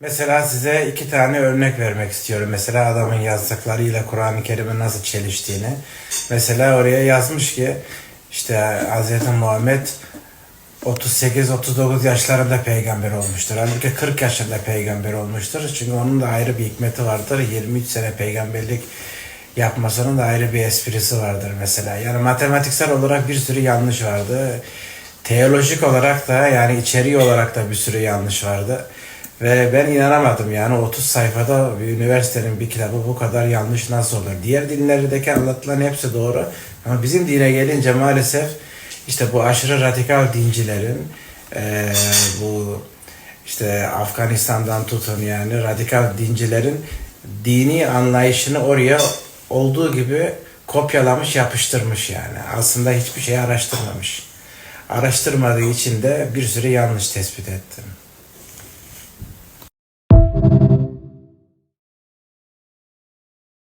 Mesela size iki tane örnek vermek istiyorum. Mesela adamın yazdıklarıyla Kur'an-ı Kerim'in nasıl çeliştiğini. Mesela oraya yazmış ki işte Hz. Muhammed 38-39 yaşlarında peygamber olmuştur. Halbuki 40 yaşında peygamber olmuştur. Çünkü onun da ayrı bir hikmeti vardır. 23 sene peygamberlik yapmasının da ayrı bir esprisi vardır mesela. Yani matematiksel olarak bir sürü yanlış vardı. Teolojik olarak da yani içeriği olarak da bir sürü yanlış vardı. Ve ben inanamadım yani 30 sayfada üniversitenin bir kitabı bu kadar yanlış nasıl olur? Diğer dinlerdeki anlatılan hepsi doğru. Ama bizim dine gelince maalesef işte bu aşırı radikal dincilerin eee, bu işte Afganistan'dan tutun yani radikal dincilerin dini anlayışını oraya olduğu gibi kopyalamış yapıştırmış yani. Aslında hiçbir şey araştırmamış. Araştırmadığı için de bir sürü yanlış tespit ettim.